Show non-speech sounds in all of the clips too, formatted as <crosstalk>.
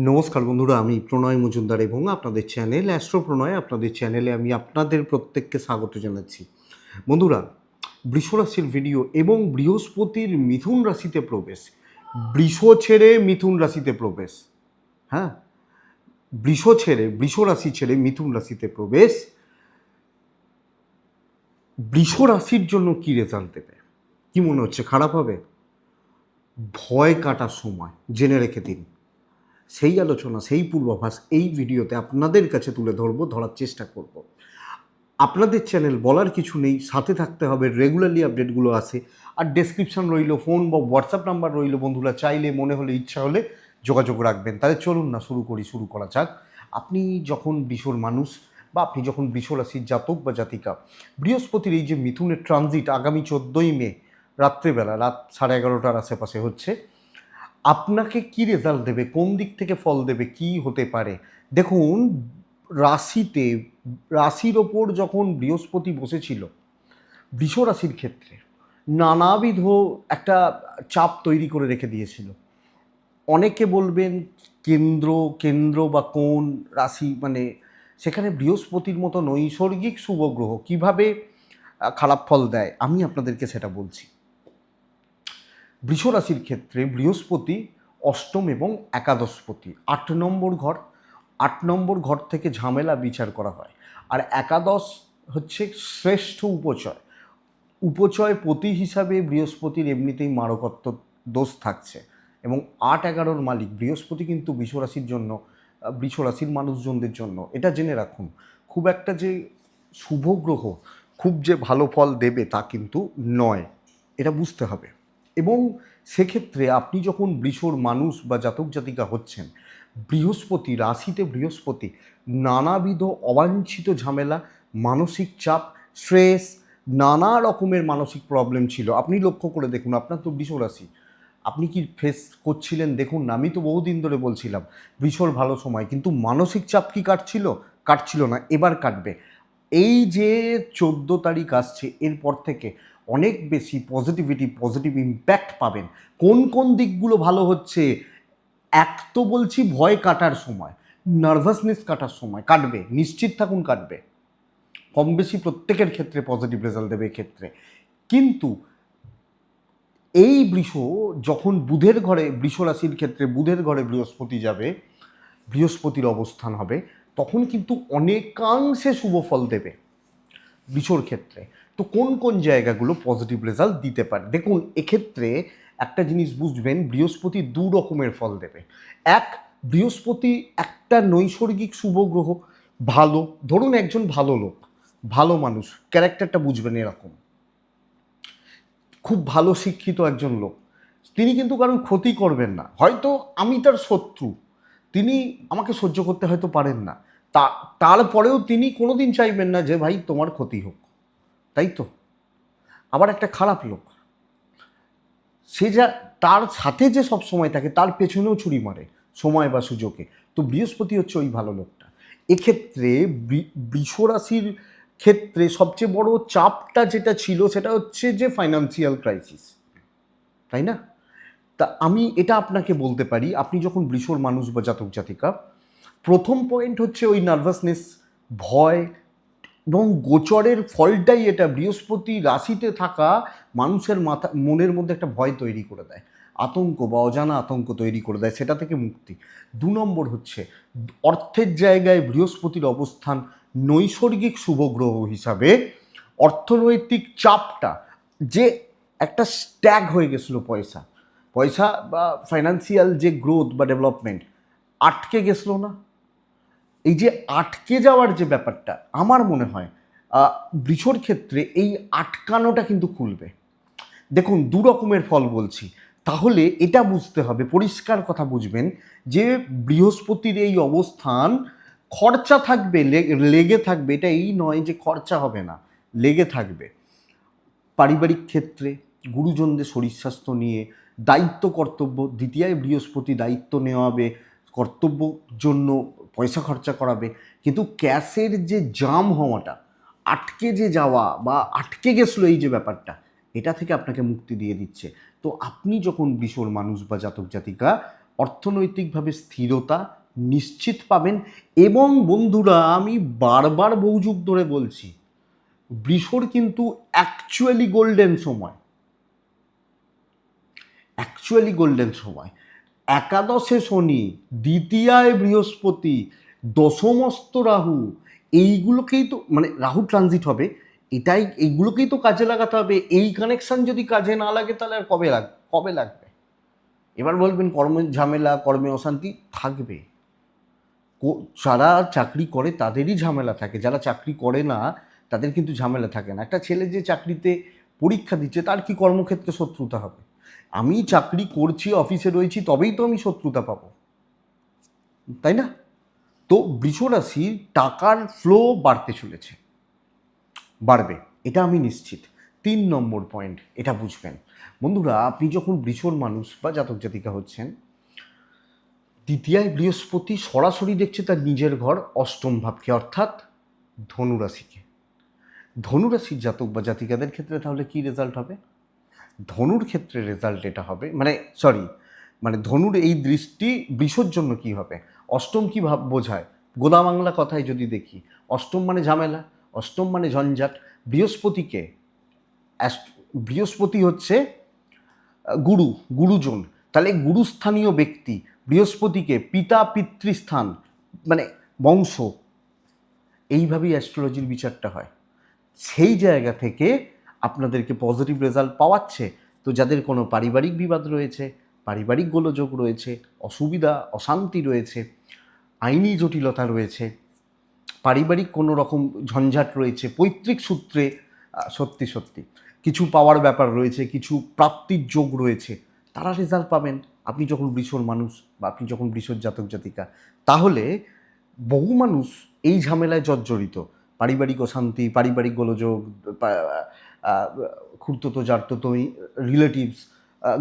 নমস্কার বন্ধুরা, আমি প্রণয় মজুমদার এবং আপনাদের চ্যানেল অ্যাস্ট্রো প্রণয় আপনাদের চ্যানেলে আমি আপনাদের প্রত্যেককে স্বাগত জানাচ্ছি। বন্ধুরা, বৃষ রাশির ভিডিও এবং বৃহস্পতির মিথুন রাশিতে প্রবেশ। বৃষ ছেড়ে মিথুন রাশিতে প্রবেশ। হ্যাঁ? বৃষ ছেড়ে, বৃষ রাশি ছেড়ে মিথুন রাশিতে প্রবেশ। বৃষ রাশির জন্য কী রেজাল্ট দেবে? কী মনে হচ্ছে? খারাপ হবে? ভয় কাটার সময়, জেনে রেখে দিন। সেই আলোচনা, সেই পূর্বাভাস এই ভিডিওতে আপনাদের কাছে তুলে ধরবো, ধরার চেষ্টা করব। আপনাদের চ্যানেল বলার কিছু নেই, সাথে থাকতে হবে রেগুলারলি আপডেটগুলো আসে আর ডেসক্রিপশন রইল ফোন বা হোয়াটসঅ্যাপ নাম্বার রইল বন্ধুরা, চাইলে, মনে হলে, ইচ্ছা হলে যোগাযোগ রাখবেন। তাহলে চলুন না, শুরু করি, শুরু করা যাক। আপনি যখন বিশ্বর মানুষ বা আপনি যখন বৃষ রাশির জাতক বা জাতিকা, বৃহস্পতির এই যে মিথুনের ট্রানজিট আগামী চোদ্দোই মে, রাত্রেবেলা, রাত সাড়ে এগারোটার আশেপাশে হচ্ছে আপনাকে কি রেজাল্ট দেবে? কোন দিক থেকে ফল দেবে? কি হতে পারে? দেখুন, রাশিতে, রাশির ওপর যখন বৃহস্পতি বসেছিল, বৃষ রাশির ক্ষেত্রে নানাবিধ একটা চাপ তৈরি করে রেখে দিয়েছিল। অনেকে বলবেন, কেন্দ্র কেন্দ্র বা কোন রাশি মানে সেখানে বৃহস্পতির মতো নৈসর্গিক শুভগ্রহ কীভাবে খারাপ ফল দেয়? আমি আপনাদেরকে সেটা বলছি। বৃষ রাশির ক্ষেত্রে বৃহস্পতি অষ্টম এবং একাদশপতি। আট নম্বর ঘর আট নম্বর ঘর থেকে ঝামেলা বিচার করা হয়। আর একাদশ হচ্ছে শ্রেষ্ঠ উপচয়। উপচয় পতি হিসাবে বৃহস্পতির এমনিতেই মারকত্ব দোষ থাকছে এবং আট এগারোর মালিক বৃহস্পতি কিন্তু বৃষ রাশির জন্য আহ, বৃষ রাশির মানুষজনদের জন্য। এটা জেনে রাখুন খুব একটা যে শুভ গ্রহ খুব যে ভালো ফল দেবে তা কিন্তু নয়। এটা বুঝতে হবে। এবং সেক্ষেত্রে আপনি যখন বৃষর মানুষ বা জাতক জাতিকা হচ্ছেন, বৃহস্পতি, রাশিতে বৃহস্পতি, নানাবিধ অবাঞ্ছিত ঝামেলা, মানসিক চাপ স্ট্রেস নানা রকমের মানসিক প্রবলেম ছিল। আপনি লক্ষ্য করে দেখুন, আপনার তো বৃষ রাশি। আপনি কি ফেস করছিলেন? দেখুন না, আমি তো বহুদিন ধরে বলছিলাম, বৃষর ভালো সময়, কিন্তু মানসিক চাপ কি কাটছিল? কাটছিল না, এবার কাটবে। এই যে চোদ্দ তারিখ আসছে, এরপর থেকে অনেক বেশি পজিটিভিটি পজিটিভ ইম্প্যাক্ট পাবেন। কোন কোন দিকগুলো ভালো হচ্ছে? এক তো বলছি ভয় কাটার সময় নার্ভাসনেস কাটার সময়, কাটবে, নিশ্চিত থাকুন কাটবে। কম বেশি প্রত্যেকের ক্ষেত্রে পজিটিভ রেজাল্ট দেবে ক্ষেত্রে কিন্তু এই বৃষ যখন বুধের ঘরে, বৃষ রাশির ক্ষেত্রে বুধের ঘরে বৃহস্পতি যাবে, বৃহস্পতির অবস্থান হবে, তখন কিন্তু অনেকাংশে শুভ ফল দেবে বৃষর ক্ষেত্রে। তো কোন কোন জায়গাগুলো পজিটিভ রেজাল্ট দিতে পারে? দেখুন, এক্ষেত্রে একটা জিনিস বুঝবেন, বৃহস্পতি দু রকমের ফল দেবে। এক, বৃহস্পতি একটা নৈসর্গিক শুভ গ্রহ, ভালো। ধরুন একজন ভালো লোক, ভালো মানুষ ক্যারেক্টারটা বুঝবেন এরকম। খুব ভালো শিক্ষিত একজন লোক, তিনি কিন্তু কারোর ক্ষতি করবেন না। হয়তো আমি তার শত্রু, তিনি আমাকে সহ্য করতে হয়তো পারেন না। তা, তারপরেও তিনি কোনোদিন চাইবেন না যে, ভাই, তোমার ক্ষতি হোক। তাই তো? আবার একটা খারাপ লোক। সে যা, তার সাথে যে সব সময় থাকে, তার পেছনেও ছুরি মারে সময় বা সুযোগে। তো বৃহস্পতি হচ্ছে ওই ভালো লোকটা। এক্ষেত্রে বৃ- বৃষ রাশির ক্ষেত্রে সবচেয়ে বড় চাপটা যেটা ছিল, সেটা হচ্ছে যে ফাইন্যান্সিয়াল ক্রাইসিস তাই না? তা আমি এটা আপনাকে বলতে পারি, আপনি যখন বৃষর মানুষ বা জাতক জাতিকা প্রথম পয়েন্ট হচ্ছে ওই নার্ভাসনেস ভয় এবং গোচরের ফলটাই এটা, বৃহস্পতি রাশিতে থাকা মানুষের মাথা, মনের মধ্যে একটা ভয় তৈরি করে দেয়। আতঙ্ক বা অজানা আতঙ্ক তৈরি করে দেয়, সেটা থেকে মুক্তি। দু নম্বর হচ্ছে, অর্থের জায়গায় বৃহস্পতির অবস্থান নৈসর্গিক শুভ গ্রহ হিসাবে, অর্থনৈতিক চাপটা, যে একটা স্ট্যাগ হয়ে গেছিল পয়সা। পয়সা বা ফাইন্যান্সিয়াল যে গ্রোথ বা ডেভেলপমেন্ট আটকে গেছিল না? এই যে আটকে যাওয়ার যে ব্যাপারটা, আমার মনে হয় বৃষর ক্ষেত্রে এই আটকানোটা কিন্তু খুলবে। দেখুন, দু রকমের ফল বলছি। তাহলে এটা বুঝতে হবে, পরিষ্কার কথা বুঝবেন যে বৃহস্পতির এই অবস্থান খরচা থাকবে লেগে থাকবে। এটা এই নয় যে খরচা হবে না, লেগে থাকবে। পারিবারিক ক্ষেত্রে গুরুজনদের শরীর স্বাস্থ্য নিয়ে দায়িত্ব কর্তব্য দ্বিতীয় বৃহস্পতি দায়িত্ব নেওয়াবে কর্তব্য জন্য পয়সা খরচা করাবে, কিন্তু ক্যাশের যে জাম হওয়াটা, আটকে যে যাওয়া বা আটকে গেছিল এই যে ব্যাপারটা, এটা থেকে আপনাকে মুক্তি দিয়ে দিচ্ছে। তো আপনি যখন বিশ্বর মানুষ বা জাতক জাতিকা, অর্থনৈতিকভাবে স্থিরতা নিশ্চিত পাবেন এবং বন্ধুরা, আমি বারবার বহুযুগ ধরে বলছি বৃষর কিন্তু অ্যাকচুয়ালি গোল্ডেন সময়। অ্যাকচুয়ালি গোল্ডেন সময়। একাদশে শনি, দ্বিতীয়ায় বৃহস্পতি, দশমস্ত রাহু, এইগুলোকেই তো মানে রাহু ট্রানজিট হবে, এটাই, এইগুলোকেই তো কাজে লাগাতে হবে, এই কানেকশান যদি কাজে না লাগে তাহলে আর কবে লাগ, কবে লাগবে? এবার বলবেন কর্মের ঝামেলা, কর্মে অশান্তি থাকবে। যারা চাকরি করে তাদেরই ঝামেলা থাকে, যারা চাকরি করে না তাদের কিন্তু ঝামেলা থাকে না। একটা ছেলে যে চাকরিতে পরীক্ষা দিচ্ছে, তার কি কর্মক্ষেত্রে শত্রুতা হবে? আমি চাকরি করছি, অফিসে রয়েছি, তবেই তো আমি শত্রুতা পাবো। তাই না? তো বৃষরাশির টাকার ফ্লো বাড়তে চলেছে। বাড়বে, এটা আমি নিশ্চিত। তিন নম্বর পয়েন্ট এটা বুঝবেন। বন্ধুরা, আপনি যখন বৃষর মানুষ বা জাতক জাতিকা হচ্ছেন, দ্বিতীয়ায় বৃহস্পতি সরাসরি দেখছে তার নিজের ঘর অষ্টম ভাবকে, অর্থাৎ ধনুরাশিকে। ধনুরাশির জাতক বা জাতিকাদের ক্ষেত্রে তাহলে কি রেজাল্ট হবে? ধনুর ক্ষেত্রে রেজাল্ট এটা হবে। মানে সরি মানে ধনুর এই দৃষ্টি বৃষর জন্য কি হবে? অষ্টম কি ভাব বোঝায়? গোদা বাংলা কথায় যদি দেখি, অষ্টম মানে ঝামেলা, অষ্টম মানে ঝঞ্ঝাট, বৃহস্পতিকে বৃহস্পতি হচ্ছে গুরু, গুরুজন। তাহলে গুরুস্থানীয় ব্যক্তি বৃহস্পতিকে পিতা পিতৃস্থান মানে বংশ, এইভাবেই অ্যাস্ট্রোলজির বিচারটা হয়। সেই জায়গা থেকে আপনাদেরকে পজিটিভ রেজাল্ট পাওয়াচ্ছে। তো যাদের কোনো পারিবারিক বিবাদ রয়েছে, পারিবারিক গোলযোগ রয়েছে, অসুবিধা, অশান্তি রয়েছে, আইনি জটিলতা রয়েছে, পারিবারিক কোনো রকম ঝঞ্ঝাট রয়েছে, পৈতৃক সূত্রে সত্যি সত্যি, কিছু পাওয়ার ব্যাপার রয়েছে, কিছু প্রাপ্তির যোগ রয়েছে, তারা রেজাল্ট পাবেন। আপনি যখন বৃষর মানুষ বা আপনি যখন বৃষর জাতক জাতিকা, তাহলে বহু মানুষ এই ঝামেলায় জর্জরিত। পারিবারিক অশান্তি, পারিবারিক গোলযোগ পা- আহ, খুঁড়তো জারতো রিলেটিভস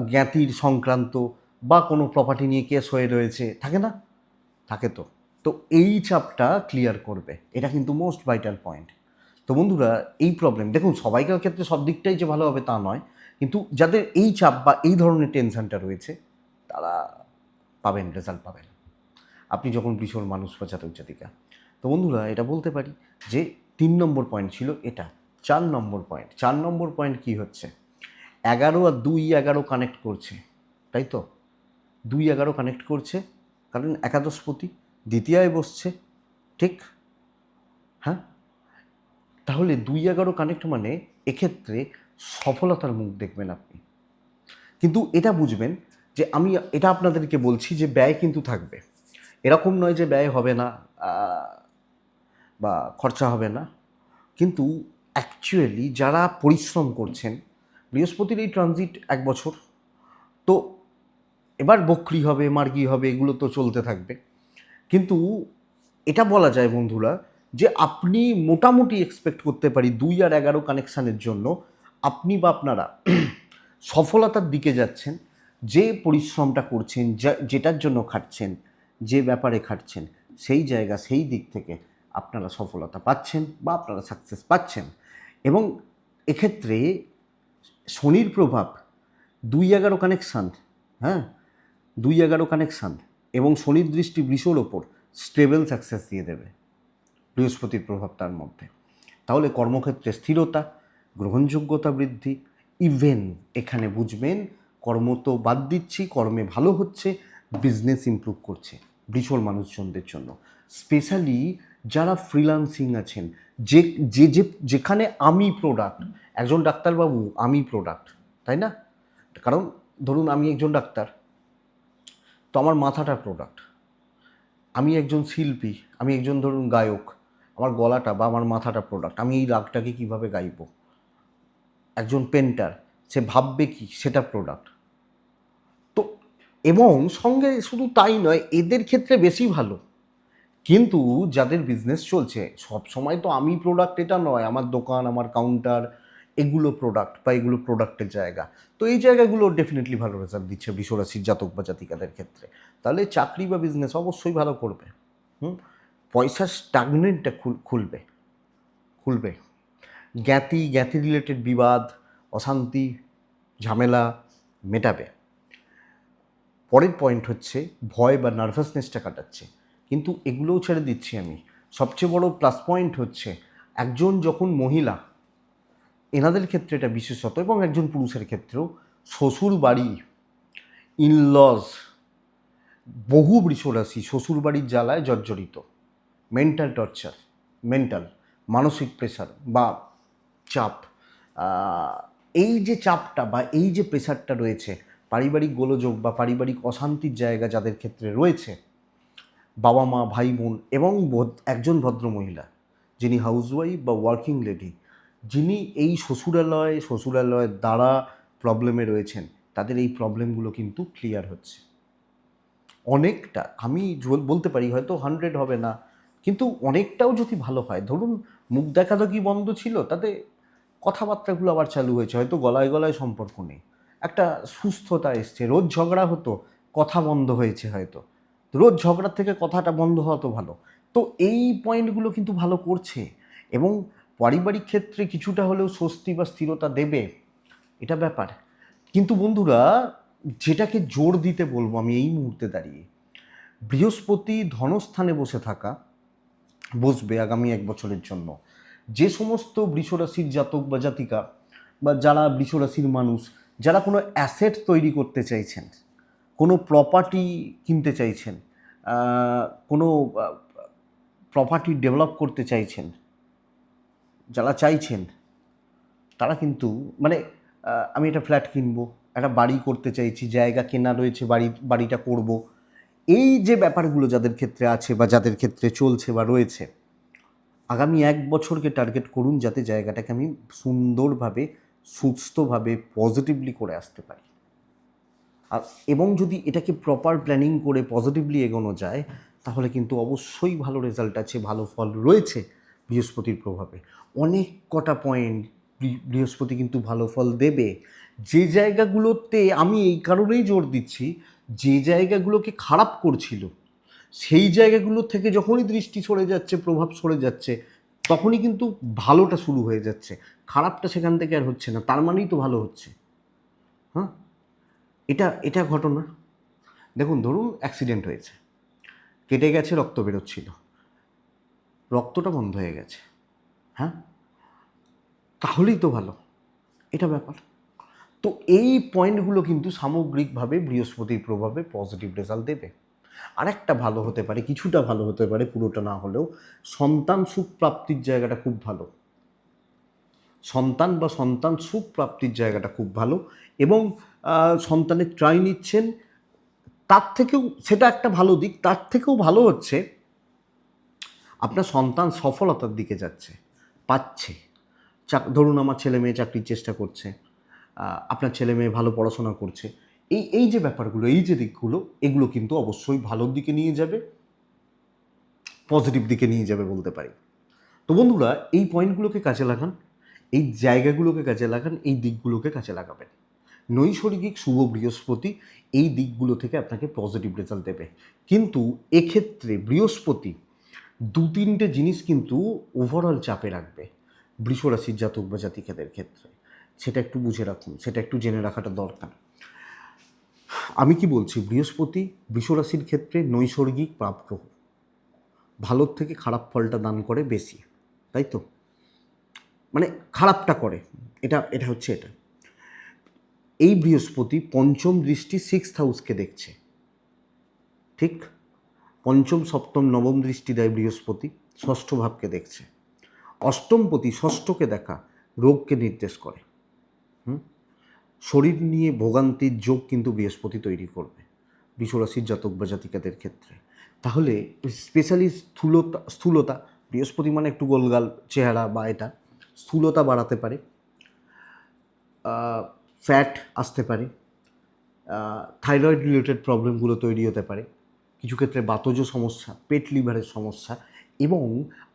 জ্ঞাতির সংক্রান্ত বা কোনো প্রপার্টি নিয়ে কেস হয়ে রয়েছে থাকে না? থাকে তো। তো এই চাপটা ক্লিয়ার করবে। এটা কিন্তু মোস্ট ভাইটাল পয়েন্ট তো বন্ধুরা এই প্রবলেম দেখুন সবাইকার ক্ষেত্রে সব দিকটাই যে ভালো হবে তা নয় কিন্তু যাদের এই চাপ বা এই ধরনের টেনশনটা রয়েছে তারা পাবেন রেজাল্ট পাবেন। আপনি যখন ভীষণ মানুষ জাতক জাতিকা। তো বন্ধুরা এটা বলতে পারি যে তিন নম্বর পয়েন্ট ছিল এটা। চার নম্বর পয়েন্ট চার নম্বর পয়েন্ট কি হচ্ছে? এগারো আর দুই এগারো কানেক্ট করছে, তাই তো? দুই এগারো কানেক্ট করছে, কারণ একাদশ একাদশপতি দ্বিতীয়ায় বসছে, ঠিক? হ্যাঁ? তাহলে দুই এগারো কানেক্ট মানে এক্ষেত্রে সফলতার মুখ দেখবেন আপনি। কিন্তু এটা বুঝবেন যে আমি এটা আপনাদেরকে বলছি যে ব্যয় কিন্তু থাকবে। এরকম নয় যে ব্যয় হবে না বা খরচা হবে না। কিন্তু অ্যাকচুয়ালি যারা পরিশ্রম করছেন, বৃহস্পতির এই ট্রানজিট এক বছর, তো এবার বকরি হবে, মার্গি হবে, এগুলো তো চলতে থাকবে। কিন্তু এটা বলা যায় বন্ধুরা, যে আপনি মোটামুটি এক্সপেক্ট করতে পারি দুই আর এগারো কানেকশানের জন্য, আপনি বা আপনারা <clears throat> সফলতার দিকে যাচ্ছেন, যে পরিশ্রমটা করছেন যেটার জন্য খাটছেন, যে ব্যাপারে খাটছেন, সেই জায়গা, সেই দিক থেকে আপনারা সফলতা পাচ্ছেন বা আপনারা সাকসেস পাচ্ছেন। এবং এক্ষেত্রে শনির প্রভাব দুই এগারো কানেকশান হ্যাঁ? দুই এগারো কানেকশান এবং শনির দৃষ্টি বৃষর ওপর স্টেবল সাকসেস দিয়ে দেবে বৃহস্পতির প্রভাব তার মধ্যে। তাহলে কর্মক্ষেত্রে স্থিরতা, গ্রহণযোগ্যতা বৃদ্ধি ইভেন এখানে বুঝবেন কর্ম তো বাদ দিচ্ছি, কর্মে ভালো হচ্ছে বিজনেস ইমপ্রুভ করছে। বৃষর মানুষজনদের জন্য। স্পেশালি যারা ফ্রিলান্সিং আছেন, যে যে যে, যেখানে আমি প্রোডাক্ট একজন ডাক্তারবাবু, আমি প্রোডাক্ট তাই না? কারণ ধরুন আমি একজন ডাক্তার, তো আমার মাথাটা প্রোডাক্ট আমি একজন শিল্পী, আমি একজন ধরুন গায়ক, আমার গলাটা বা আমার মাথাটা প্রোডাক্ট আমি এই রাগটাকে কীভাবে গাইবো? একজন পেন্টার সে ভাববে কি সেটা প্রোডাক্ট এবং সঙ্গে শুধু তাই নয়, এদের ক্ষেত্রে বেশি ভালো। কিন্তু যাদের বিজনেস চলছে সব সময় তো আমি প্রোডাক্ট এটা নয়, আমার দোকান, আমার কাউন্টার এগুলো প্রোডাক্ট বা এগুলো প্রোডাক্টের জায়গা। তো এই জায়গাগুলো ডেফিনেটলি ভালো রেজাল্ট দিচ্ছে বিশ্বরাশির জাতক বা জাতিকাদের ক্ষেত্রে। তাহলে চাকরি বা বিজনেস অবশ্যই ভালো করবে। হুম? পয়সার স্টাগনেটটা খুলবে। খুলবে। জ্ঞাতি জ্ঞাতি রিলেটেড বিবাদ, অশান্তি, ঝামেলা মেটাবে। পরের পয়েন্ট হচ্ছে ভয় বা নার্ভাসনেসটা কাটাচ্ছে। কিন্তু এগুলোও ছেড়ে দিচ্ছি আমি। সবচেয়ে বড় প্লাস পয়েন্ট হচ্ছে একজন যখন মহিলা, এনাদের ক্ষেত্রে এটা বিশেষত এবং একজন পুরুষের ক্ষেত্রেও শ্বশুর বাড়ি ইনলজ বহু বৃষরাশি শ্বশুর বাড়ির জ্বালায় জর্জরিত। মেন্টাল টর্চার মেন্টাল মানসিক প্রেশার বা চাপ। এই যে চাপটা বা এই যে প্রেশারটা রয়েছে পারিবারিক গোলযোগ বা পারিবারিক অশান্তির জায়গা যাদের ক্ষেত্রে রয়েছে, বাবা মা, ভাই বোন এবং একজন ভদ্র মহিলা, যিনি হাউসওয়াইফ বা ওয়ার্কিং লেডি যিনি এই শ্বশুরালয়, শ্বশুরালয়ের দ্বারা প্রবলেমে রয়েছেন, তাদের এই প্রবলেমগুলো কিন্তু ক্লিয়ার হচ্ছে। অনেকটা, আমি বলতে পারি হয়তো হান্ড্রেড হবে না, কিন্তু অনেকটাও যদি ভালো হয়, ধরুন মুখ দেখাদেখি বন্ধ ছিল, তাতে কথাবার্তাগুলো আবার চালু হয়েছে, হয়তো গলায় গলায় সম্পর্ক নেই। একটা সুস্থতা এসছে, রোজ ঝগড়া হতো, কথা বন্ধ হয়েছে হয়তো। রোজ ঝগড়ার থেকে কথাটা বন্ধ হওয়া তো ভালো। তো এই পয়েন্টগুলো কিন্তু ভালো করছে এবং পারিবারিক ক্ষেত্রে কিছুটা হলেও স্বস্তি বা স্থিরতা দেবে, এটা ব্যাপার। কিন্তু বন্ধুরা, যেটাকে জোর দিতে বলব আমি এই মুহূর্তে দাঁড়িয়ে, বৃহস্পতি ধনস্থানে বসে থাকা বসবে আগামী এক বছরের জন্য। যে সমস্ত বৃষরাশির জাতক বা জাতিকা বা যারা বৃষরাশির মানুষ যারা কোনো অ্যাসেট তৈরি করতে চাইছেন, কোনো প্রপার্টি কিনতে চাইছেন কোনো প্রপার্টি ডেভেলপ করতে চাইছেন, যারা চাইছেন, তারা কিন্তু মানে আমি একটা ফ্ল্যাট কিনবো, একটা বাড়ি করতে চাইছি, জায়গা কেনা রয়েছে, বাড়ি, বাড়িটা করব। এই যে ব্যাপারগুলো যাদের ক্ষেত্রে আছে বা যাদের ক্ষেত্রে চলছে বা রয়েছে, আগামী এক বছরকে টার্গেট করুন যাতে জায়গাটাকে আমি সুন্দরভাবে সুস্থভাবে পজিটিভলি করে আসতে পারি। আর এবং যদি এটাকে প্রপার প্ল্যানিং করে পজিটিভলি এগোনো যায়, তাহলে কিন্তু অবশ্যই ভালো রেজাল্ট আছে, ভালো ফল রয়েছে বৃহস্পতির প্রভাবে। অনেক কটা পয়েন্ট বৃহস্পতি কিন্তু ভালো ফল দেবে। যে জায়গাগুলোতে আমি এই কারণেই জোর দিচ্ছি, যে জায়গাগুলোকে খারাপ করছিল, সেই জায়গাগুলো থেকে যখনই দৃষ্টি সরে যাচ্ছে, প্রভাব সরে যাচ্ছে তখনই কিন্তু ভালোটা শুরু হয়ে যাচ্ছে। খারাপটা সেখান থেকে আর হচ্ছে না, তার মানেই তো ভালো হচ্ছে। হ্যাঁ? এটা এটা ঘটনা। দেখুন, ধরুন অ্যাক্সিডেন্ট হয়েছে। কেটে গেছে, রক্ত বেরোচ্ছিল। রক্তটা বন্ধ হয়ে গেছে। হ্যাঁ? তাহলেই তো ভালো। এটা ব্যাপার। তো এই পয়েন্টগুলো কিন্তু সামগ্রিকভাবে বৃহস্পতির প্রভাবে পজিটিভ রেজাল্ট দেবে। আরেকটা ভালো হতে পারে, কিছুটা ভালো হতে পারে, পুরোটা না হলেও সন্তান সুখ প্রাপ্তির জায়গাটা খুব ভালো। সন্তান বা সন্তান সুখ প্রাপ্তির জায়গাটা খুব ভালো এবং সন্তানের ট্রাই নিচ্ছেন, তার থেকেও সেটা একটা ভালো দিক, তার থেকেও ভালো হচ্ছে আপনার সন্তান সফলতার দিকে যাচ্ছে, পাচ্ছে। ধরুন আমার ছেলে মেয়ে চাকরির চেষ্টা করছে আপনার ছেলে মেয়ে ভালো পড়াশোনা করছে এই এই যে ব্যাপারগুলো, এই যে দিকগুলো, এগুলো কিন্তু অবশ্যই ভালোর দিকে নিয়ে যাবে, পজিটিভ দিকে নিয়ে যাবে বলতে পারি। তো বন্ধুরা, এই পয়েন্টগুলোকে কাজে লাগান, এই জায়গাগুলোকে কাজে লাগান, এই দিকগুলোকে কাজে লাগাবেন। নৈসর্গিক শুভ বৃহস্পতি এই দিকগুলো থেকে আপনাকে পজিটিভ রেজাল্ট দেবে। কিন্তু এক্ষেত্রে বৃহস্পতি দু তিনটে জিনিস কিন্তু ওভারঅল চাপে রাখবে, বৃষরাশির জাতক বা জাতিকাদের ক্ষেত্রে। সেটা একটু বুঝে রাখুন, সেটা একটু জেনে রাখাটা দরকার। আমি কি বলছি? বৃহস্পতি, বৃষরাশির ক্ষেত্রে নৈসর্গিক প্রাপ্গ্রহ ভালোর থেকে খারাপ ফলটা দান করে বেশি, তাই তো? মানে খারাপটা করে, এটা এটা হচ্ছে এটা। এই বৃহস্পতি পঞ্চম দৃষ্টি সিক্স হাউসকে দেখছে। ঠিক? পঞ্চম, সপ্তম, নবম দৃষ্টি দেয় বৃহস্পতি, ষষ্ঠ ভাবকে দেখছে। অষ্টমপতি ষষ্ঠকে দেখা, রোগকে নির্দেশ করে। শরীর নিয়ে ভোগান্তির যোগ কিন্তু বৃহস্পতি তৈরি করবে, বিশ্বরাশির জাতক বা জাতিকাদের ক্ষেত্রে। তাহলে স্পেশালি স্থূলতা স্থূলতা, বৃহস্পতি মানে একটু গোলগাল চেহারা বা এটা, স্থূলতা বাড়াতে পারে ফ্যাট আসতে পারে থাইরয়েড রিলেটেড প্রবলেমগুলো তৈরি হতে পারে, কিছু ক্ষেত্রে বাতজ সমস্যা পেট লিভারের সমস্যা এবং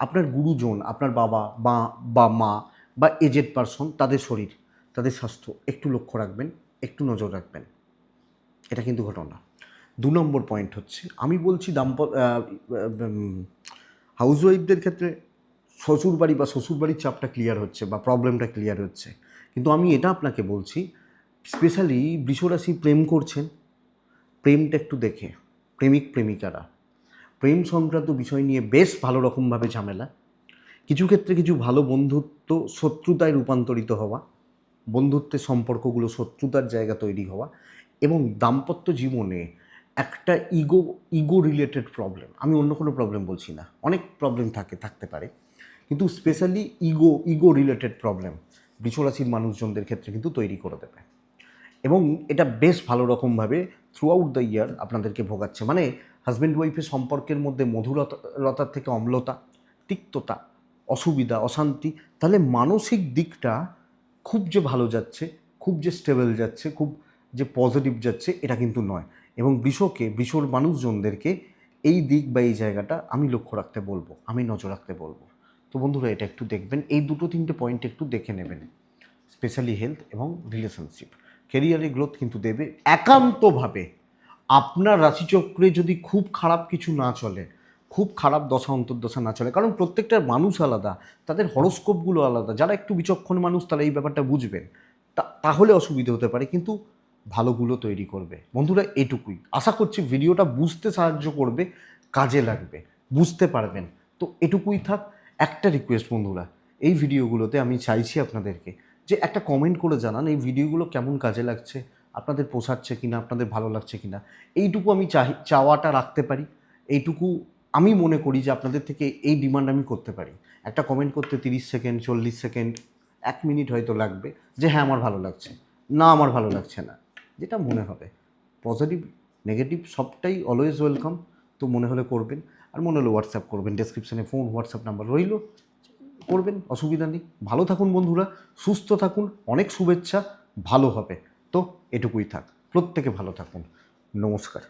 আপনার গুরুজন, আপনার বাবা বা বা মা বা এজেড পারসন তাদের শরীর। তাদের স্বাস্থ্য একটু লক্ষ্য রাখবেন, একটু নজর রাখবেন। এটা কিন্তু ঘটনা। দু নম্বর পয়েন্ট হচ্ছে, আমি বলছি দাম্প হাউসওয়াইফদের ক্ষেত্রে শ্বশুরবাড়ি বা শ্বশুরবাড়ির চাপটা ক্লিয়ার হচ্ছে বা প্রবলেমটা ক্লিয়ার হচ্ছে। কিন্তু আমি এটা আপনাকে বলছি স্পেশালি বৃষরাশি প্রেম করছেন, প্রেমটা একটু দেখে, প্রেমিক, প্রেমিকারা। প্রেম সংক্রান্ত বিষয় নিয়ে বেশ ভালো রকমভাবে ঝামেলা। কিছু ক্ষেত্রে কিছু ভালো বন্ধুত্ব, শত্রুতায় রূপান্তরিত হওয়া। বন্ধুত্বের সম্পর্কগুলো শত্রুতার জায়গা তৈরি হওয়া এবং দাম্পত্য জীবনে একটা ইগো ইগো রিলেটেড প্রবলেম আমি অন্য কোনো প্রবলেম বলছি না। অনেক প্রবলেম থাকে, থাকতে পারে। কিন্তু specially ego ego related problem বিশ্বরাশির মানুষজনদের ক্ষেত্রে কিন্তু তৈরি করে দেবে। এবং এটা বেশ ভালো রকমভাবে থ্রু আউট দ্য ইয়ার আপনাদেরকে ভোগাচ্ছে। মানে হাজব্যান্ড ওয়াইফের সম্পর্কের মধ্যে মধুরতার থেকে অম্লতা, তিক্ততা, অসুবিধা, অশান্তি, তাহলে মানসিক দিকটা খুব যে ভালো যাচ্ছে, খুব যে স্টেবল যাচ্ছে, খুব যে পজিটিভ যাচ্ছে, এটা কিন্তু নয়। এবং বিশ্বকে বিশ্বর মানুষজনদেরকে এই দিক বা এই জায়গাটা আমি লক্ষ্য রাখতে বলব, আমি নজর রাখতে বলব। তো বন্ধুরা, এটা একটু দেখবেন, এই দুটো তিনটে পয়েন্ট একটু দেখে নেবেন। স্পেশালি হেলথ এবং রিলেশনশিপ কেরিয়ারে গ্রোথ কিন্তু দেবে একান্তভাবে। আপনার রাশিচক্রে যদি খুব খারাপ কিছু না চলে খুব খারাপ দশা, অন্তর্দশা না চলে। কারণ প্রত্যেকটা মানুষ আলাদা, তাদের হরস্কোপগুলো আলাদা। যারা একটু বিচক্ষণ মানুষ, তারা এই ব্যাপারটা বুঝবেন। তাহলে অসুবিধে হতে পারে, কিন্তু ভালোগুলো তৈরি করবে। বন্ধুরা, এটুকুই। আশা করছি ভিডিওটা বুঝতে সাহায্য করবে, কাজে লাগবে। বুঝতে পারবেন। তো এটুকুই থাক, একটা রিকোয়েস্ট বন্ধুরা, এই ভিডিওগুলোতে আমি চাইছি আপনাদেরকে যে একটা কমেন্ট করে জানান, এই ভিডিওগুলো কেমন কাজে লাগছে, আপনাদের পোষাচ্ছে কিনা, আপনাদের ভালো লাগছে কিনা। এইটুকু আমি চাই চাওয়াটা রাখতে পারি। এইটুকু আমি মনে করি যে আপনাদের থেকে এই ডিমান্ড আমি করতে পারি। একটা কমেন্ট করতে তিরিশ সেকেন্ড চল্লিশ সেকেন্ড এক মিনিট হয়তো লাগবে যে হ্যাঁ আমার ভালো লাগছে। না, আমার ভালো লাগছে না। যেটা মনে হবে। পজিটিভ নেগেটিভ সবটাই অলওয়েজ ওয়েলকাম তো মনে হলে করবেন। আর মনে হলে হোয়াটসঅ্যাপ করবেন। ডেসক্রিপশানে ফোন হোয়াটসঅ্যাপ নাম্বার রইল। করবেন, অসুবিধা নেই। ভালো থাকুন বন্ধুরা। সুস্থ থাকুন। অনেক শুভেচ্ছা। ভালো হবে। তো এটুকুই থাক। প্রত্যেকে ভালো থাকুন। নমস্কার।